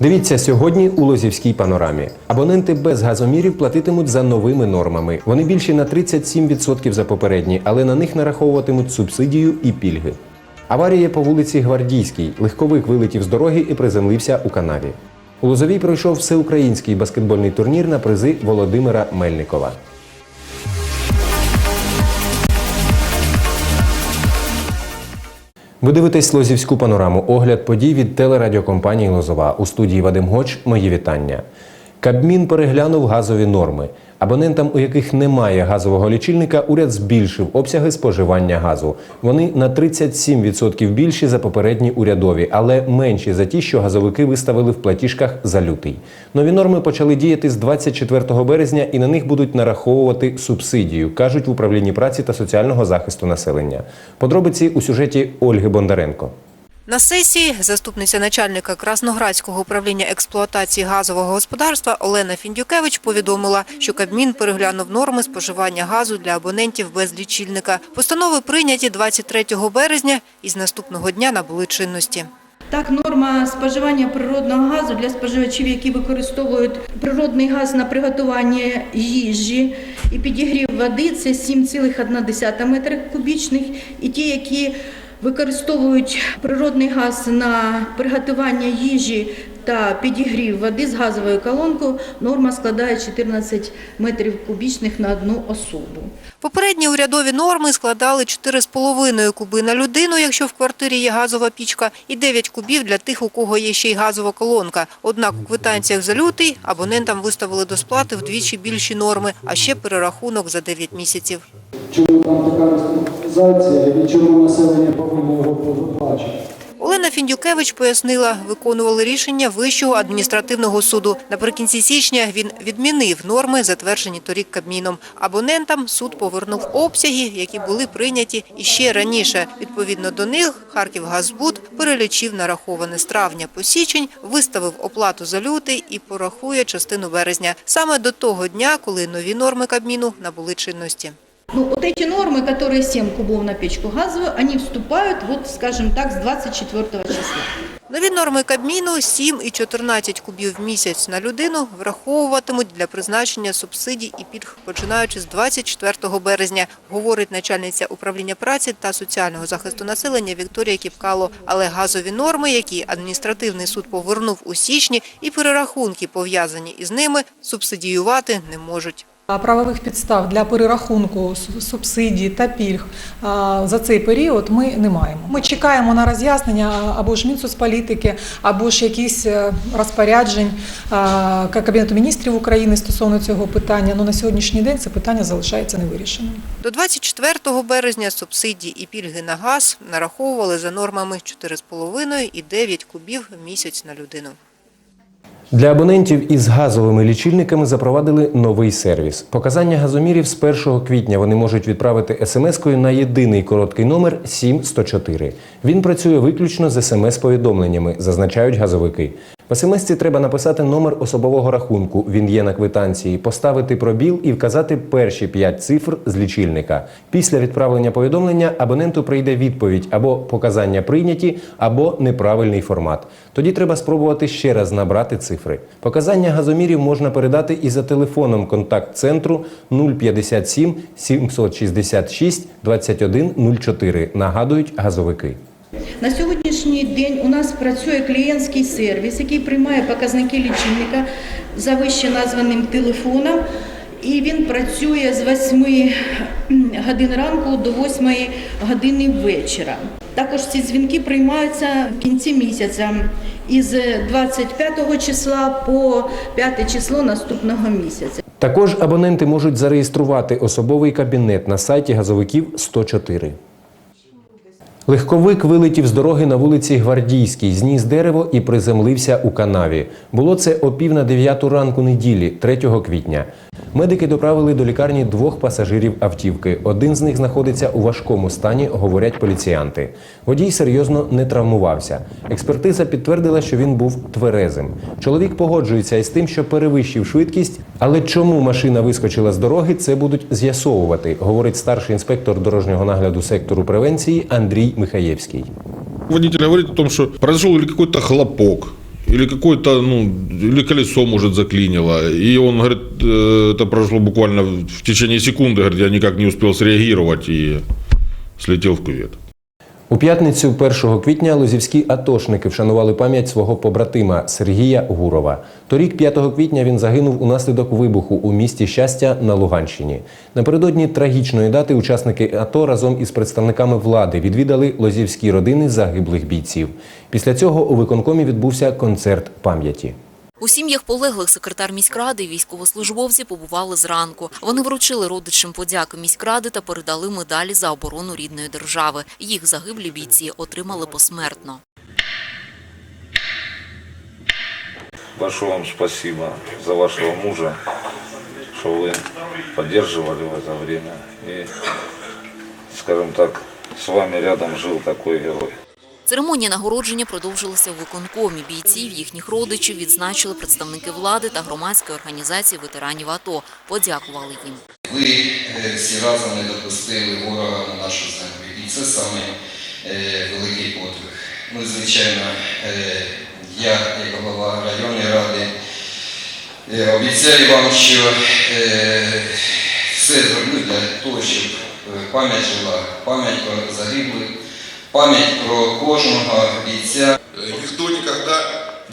Дивіться сьогодні у Лозівській панорамі. Абоненти без газомірів платитимуть за новими нормами. Вони більші на 37% за попередні, але на них нараховуватимуть субсидію і пільги. Аварія по вулиці Гвардійській. Легковик вилетів з дороги і приземлився у канаві. У Лозовій пройшов всеукраїнський баскетбольний турнір на призи Володимира Мельникова. Ви дивитесь Лозівську панораму. Огляд подій від телерадіокомпанії Лозова. У студії Вадим Гоч. Мої вітання. Кабмін переглянув газові норми. Абонентам, у яких немає газового лічильника, уряд збільшив обсяги споживання газу. Вони на 37% більші за попередні урядові, але менші за ті, що газовики виставили в платіжках за лютий. Нові норми почали діяти з 24 березня і на них будуть нараховувати субсидію, кажуть в управлінні праці та соціального захисту населення. Подробиці у сюжеті Ольги Бондаренко. На сесії заступниця начальника Красноградського управління експлуатації газового господарства Олена Фіндюкевич повідомила, що Кабмін переглянув норми споживання газу для абонентів без лічильника. Постанови прийняті 23 березня і з наступного дня набули чинності. Так, норма споживання природного газу для споживачів, які використовують природний газ на приготування їжі і підігрів води, це 7,1 метра кубічних. І ті, які використовують природний газ на приготування їжі та підігрів води з газовою колонкою, норма складає 14 метрів кубічних на одну особу. Попередні урядові норми складали 4,5 куби на людину, якщо в квартирі є газова пічка, і 9 кубів для тих, у кого є ще й газова колонка. Однак у квитанціях за лютий абонентам виставили до сплати вдвічі більші норми, а ще перерахунок за 9 місяців. Чому там така реструктуризація і чому населення повинно його виплачувати? Олена Фіндюкевич пояснила, виконували рішення Вищого адміністративного суду. Наприкінці січня він відмінив норми, затверджені торік Кабміном. Абонентам суд повернув обсяги, які були прийняті іще раніше. Відповідно до них Харківгазбуд перелічив нараховане з травня по січень, виставив оплату за лютий і порахує частину березня. Саме до того дня, коли нові норми Кабміну набули чинності. Ну, вот эти нормы, которые 7 кубов на печку газовую, они вступают, вот, скажем так, с 24 числа. Нові норми Кабміну 7 і 14 кубів в місяць на людину враховуватимуть для призначення субсидій і пільг, починаючи з 24 березня, говорить начальниця управління праці та соціального захисту населення Вікторія Кіпкало. Але газові норми, які адміністративний суд повернув у січні, і перерахунки, пов'язані із ними, субсидіювати не можуть. Правових підстав для перерахунку су- субсидій та пільг за цей період ми не маємо. Ми чекаємо на роз'яснення або ж Мінсоцполітики, або ж якісь е, розпоряджень Кабінету міністрів України стосовно цього питання. Ну на сьогоднішній день це питання залишається невирішеним. До 24 березня субсидії і пільги на газ нараховували за нормами 4,5 і 9 кубів в місяць на людину. Для абонентів із газовими лічильниками запровадили новий сервіс. Показання газомірів з 1 квітня вони можуть відправити смс-кою на єдиний короткий номер 7104. Він працює виключно з смс-повідомленнями, зазначають газовики. В смс-ці треба написати номер особового рахунку. Він є на квитанції, поставити пробіл і вказати перші 5 цифр з лічильника. Після відправлення повідомлення абоненту прийде відповідь або показання прийняті, або неправильний формат. Тоді треба спробувати ще раз набрати цифри. Показання газомірів можна передати і за телефоном контакт-центру 057 766 2104, нагадують газовики. На сьогоднішній день у нас працює клієнтський сервіс, який приймає показники лічильника за вище названим телефоном. І він працює з 8 годин ранку до 8 години вечора. Також ці дзвінки приймаються в кінці місяця із 25 числа по 5 число наступного місяця. Також абоненти можуть зареєструвати особовий кабінет на сайті газовиків 104. Легковик вилетів з дороги на вулиці Гвардійській, зніс дерево і приземлився у канаві. Було це о пів на дев'яту ранку неділі, 3 квітня. Медики доправили до лікарні двох пасажирів автівки. Один з них знаходиться у важкому стані, говорять поліціянти. Водій серйозно не травмувався. Експертиза підтвердила, що він був тверезим. Чоловік погоджується із тим, що перевищив швидкість, але чому машина вискочила з дороги, це будуть з'ясовувати, говорить старший інспектор дорожнього нагляду сектору превенції Андрій Михаєвський. Водитель говорит о том, что произошел какой-то хлопок, или какой-то, ну, или колесо, может, заклинило. И он говорит, э, это прошло буквально в течение секунды, говорит, я никак не успел среагировать и слетел в кювет. У п'ятницю 1 квітня лозівські атошники вшанували пам'ять свого побратима Сергія Гурова. Торік, 5 квітня, він загинув унаслідок вибуху у місті Щастя на Луганщині. Напередодні трагічної дати учасники АТО разом із представниками влади відвідали лозівські родини загиблих бійців. Після цього у виконкомі відбувся концерт пам'яті. У сім'ях полеглих секретар міськради і військовослужбовці побували зранку. Вони вручили родичам подяки міськради та передали медалі за оборону рідної держави. Їх загиблі бійці отримали посмертно. Большое вам спасибо за вашего мужа, что вы поддерживали в это время. И, скажем так, с вами рядом жил такой герой. Церемонія нагородження продовжилася в виконкомі. Бійців, їхніх родичів відзначили представники влади та громадської організації ветеранів АТО. Подякували їм. Ви е, всі разом не допустили ворога на нашу землю. І це саме е, великий подвиг. Ну, звичайно, е, я, як голова районної ради, обіцяю вам, що все зроблю для того, щоб пам'ять жила, пам'ять загиблих, пам'ять про кожного бійця. Э, Никто никогда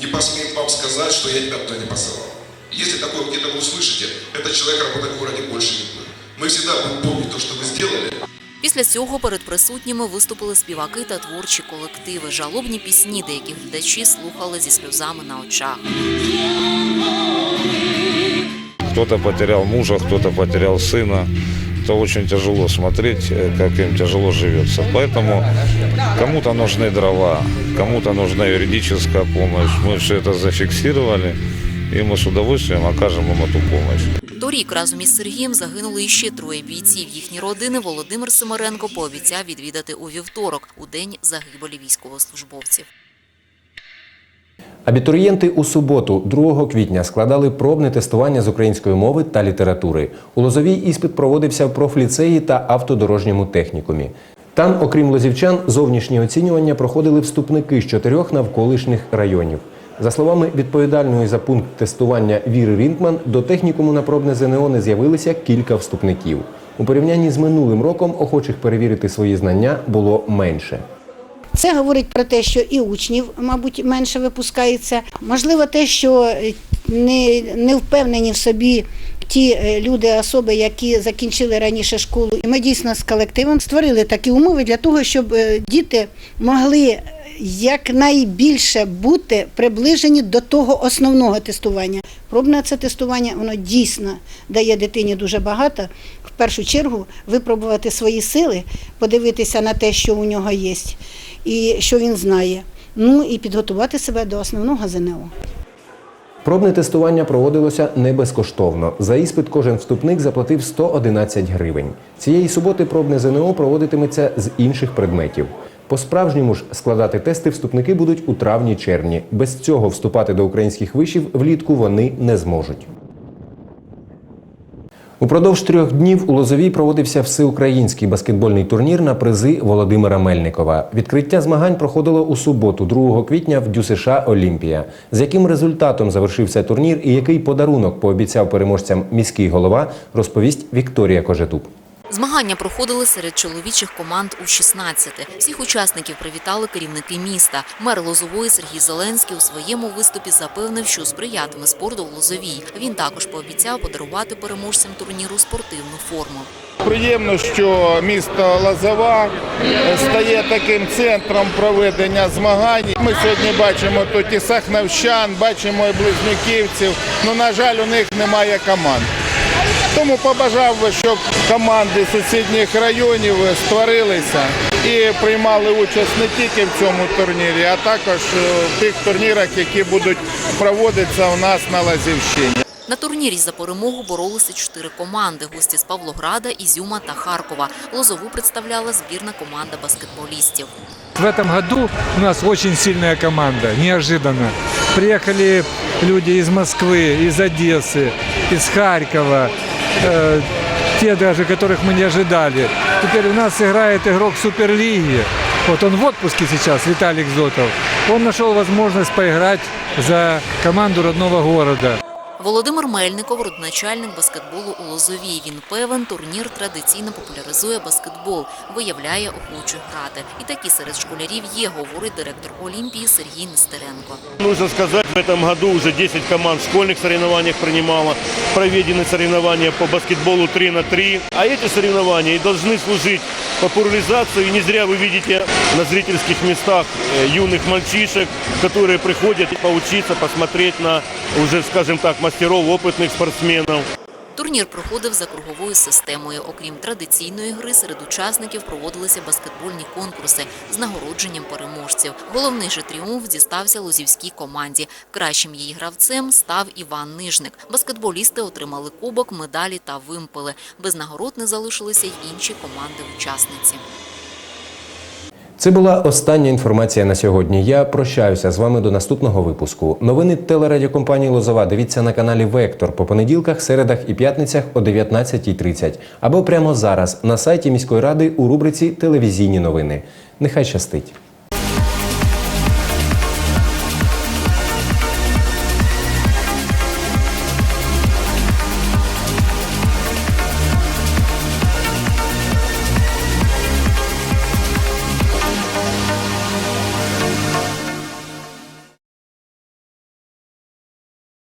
не посмеет вам сказать, что я тебя туда не посылал. Если такое где-то вы услышите, этот человек работать в городе больше не будет. Мы всегда будем помнить то, что вы сделали, Після цього перед присутніми виступили співаки та творчі колективи. Жалобні пісні, деякі глядачі слухали зі сльозами на очах. Кто-то потерял мужа, кто-то потерял сына. Это очень тяжело смотреть, э, как им тяжело живется. Поэтому кому-то нужны дрова, кому-то нужна юридическая помощь. Мы все это зафиксировали, и мы с удовольствием окажем им эту помощь. Торік разом із Сергієм загинули іще троє бійців. Їхні родини Володимир Семеренко пообіцяв відвідати у вівторок, у день загибелі військовослужбовців. Абітурієнти у суботу, 2 квітня, складали пробне тестування з української мови та літератури. У Лозовій іспит проводився в профліцеї та автодорожньому технікумі. Там, окрім лозівчан, зовнішні оцінювання проходили вступники з чотирьох навколишніх районів. За словами відповідальної за пункт тестування Віри Рінкман, до технікуму на пробне ЗНО не з'явилися кілька вступників. У порівнянні з минулим роком охочих перевірити свої знання було менше. Це говорить про те, що і учнів, мабуть, менше випускається. Можливо, те, що е, не, не впевнені в собі ті е, люди, особи, які закінчили раніше школу. І ми дійсно з колективом створили такі умови для того, щоб е, діти могли якнайбільше бути приближені до того основного тестування. Пробне це тестування, воно дійсно дає дитині дуже багато. В першу чергу випробувати свої сили, подивитися на те, що у нього є, і що він знає. Ну і підготувати себе до основного ЗНО. Пробне тестування проводилося не безкоштовно. За іспит кожен вступник заплатив 111 гривень. Цієї суботи пробне ЗНО проводитиметься з інших предметів. По-справжньому ж складати тести вступники будуть у травні-червні. Без цього вступати до українських вишів влітку вони не зможуть. Упродовж трьох днів у Лозовій проводився всеукраїнський баскетбольний турнір на призи Володимира Мельникова. Відкриття змагань проходило у суботу, 2 квітня в ДЮСШ Олімпія. З яким результатом завершився турнір і який подарунок пообіцяв переможцям міський голова, розповість Вікторія Кожедуб. Змагання проходили серед чоловічих команд у 16. Всіх учасників привітали керівники міста. Мер Лозової Сергій Зеленський у своєму виступі запевнив, що сприятиме спорту в Лозовій. Він також пообіцяв подарувати переможцям турніру спортивну форму. Приємно, що місто Лозова стає таким центром проведення змагань. Ми сьогодні бачимо тут і сахновщан, бачимо і близнюківців. Ну, на жаль, у них немає команд. Тому побажав би, щоб команди сусідніх районів створилися і приймали участь не тільки в цьому турнірі, а також е, в тих турнірах, які будуть проводитися у нас на Лазівщині. На турнірі за перемогу боролися чотири команди. Гості з Павлограда, Ізюма та Харкова. Лозову представляла збірна команда баскетболістів. В этом году у нас очень сильная команда, неожиданно. Приехали люди из Москвы, из Одессы, из Харькова, э, те даже, которых мы не ожидали. Теперь у нас играет игрок Суперлиги. Вот он в отпуске сейчас, Виталик Зотов. Он нашел возможность поиграть за команду родного города. Володимир Мельников, родоначальник баскетболу у Лозовій. Він певен, турнір традиційно популяризує баскетбол, виявляє охочих грати. І такі серед школярів є, говорить директор Олімпії Сергій Нестеренко. Нужно сказать, в этом году уже 10 команд в школьных соревнованиях принимало. Проведены соревнования по баскетболу 3 на 3. А эти соревнования и должны служить популяризации. И не зря вы видите на зрительских местах э, юных мальчишек, которые приходят поучиться, посмотреть на уже, скажем так, мастеров, опытных спортсменов. Турнір проходив за круговою системою. Окрім традиційної гри, серед учасників проводилися баскетбольні конкурси з нагородженням переможців. Головний же тріумф дістався лузівській команді. Кращим її гравцем став Іван Нижник. Баскетболісти отримали кубок, медалі та вимпели. Без нагород не залишилися й інші команди-учасниці. Це була остання інформація на сьогодні. Я прощаюся з вами до наступного випуску. Новини телерадіокомпанії Лозова дивіться на каналі Вектор по понеділках, середах і п'ятницях о 19.30 або прямо зараз на сайті міської ради у рубриці Телевізійні новини. Нехай щастить.